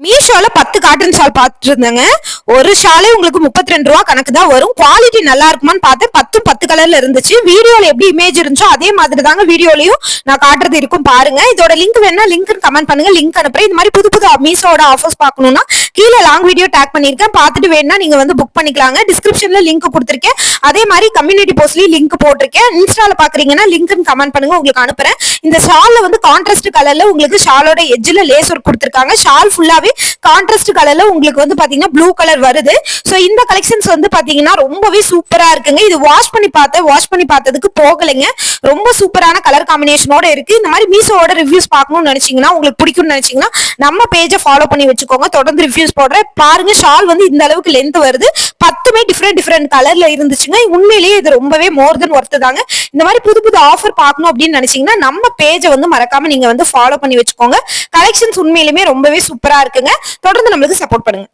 மீஷோல பத்து cotton shawl பார்த்துட்டு இருந்தேங்க ஒரு ஷாலே உங்களுக்கு முப்பத்தி ரெண்டு ரூபா கணக்கு தான் வரும். குவாலிட்டி நல்லா இருக்குமான்னு பார்த்தேன். பத்தும் பத்து கலர்ல இருந்துச்சு. வீடியோல எப்படி இமேஜ் இருந்துச்சோ அதே மாதிரி தாங்க வீடியோலயும் நான் காட்டுறது இருக்கும் பாருங்க. இதோட லிங்க் வேணா லிங்க் கமெண்ட் பண்ணுங்க. லிங்க் அனுப்புறேன். இந்த மாதிரி புது புது மீஷோட ஆஃபர்ஸ் பார்க்கணும்னா கீழே லாங் வீடியோ டேக் பண்ணிருக்கேன் பார்த்துட்டு வேணா நீங்க வந்து புக் பண்ணிக்கலாங்க. டிஸ்கிரிப்ஷன்ல லிங்க் கொடுத்துருக்கேன். அதே மாதிரி கம்யூனிட்டி போஸ்ட்லயும் லிங்க் போட்டிருக்கேன். இன்ஸ்டால பாக்குறீங்கன்னா லிங்க் கமெண்ட் பண்ணுங்க. உங்களுக்கு அனுப்புறேன். இந்த ஷால்ல வந்து கான்ட்ராஸ்ட் கலர்ல உங்களுக்கு ஷாலோட எஜ்ஜில் லேஸ் ஒர்க் கொடுத்துருக்காங்க. ஷால் ஃபுல்லாவே கான்ட்ராஸ்ட் கலர்ல உங்களுக்கு வந்து பாத்தீங்கன்னா ப்ளூ கலர் வருது. சோ இந்த கலெக்ஷன்ஸ் வந்து பாத்தீங்கன்னா ரொம்பவே சூப்பரா இருக்குங்க. இது வாஷ் பண்ணி பார்த்தேன் வாஷ் பண்ணி பார்த்ததுக்கு போகலைங்க. ரொம்ப சூப்பரான கலர் காம்பினேஷனோட இருக்கு. இந்த மாதிரி மீசோட ரிவ்யூஸ் பார்க்கணும்னு நினைச்சீங்கன்னா உங்களுக்கு பிடிக்கும்னு நினைச்சீங்கன்னா நம்ம பேஜை ஃபாலோ பண்ணி வச்சுக்கோங்க. தொடர்ந்து ரிவ்யூஸ் போடுறேன். பாருங்க ஷால் வந்து இந்த அளவுக்கு லென்த் வருது. பத்துமே டிஃப்ரெண்ட் டிஃப்ரெண்ட் கலர்ல இருந்துச்சுங்க உண்மையிலேயே இது ரொம்பவே மோர் தென் ஒர்த்து தாங்க. இந்த மாதிரி புது புது ஆஃபர் பார்க்கணும் அப்படின்னு நினைச்சீங்கன்னா நம்ம பேஜை வந்து மறக்காம நீங்க வந்து ஃபாலோ பண்ணி வச்சுக்கோங்க. கலெக்ஷன்ஸ் உண்மையிலுமே ரொம்பவே சூப்பரா இருக்குங்க. தொடர்ந்து நம்மளுக்கு சப்போர்ட் பண்ணுங்க.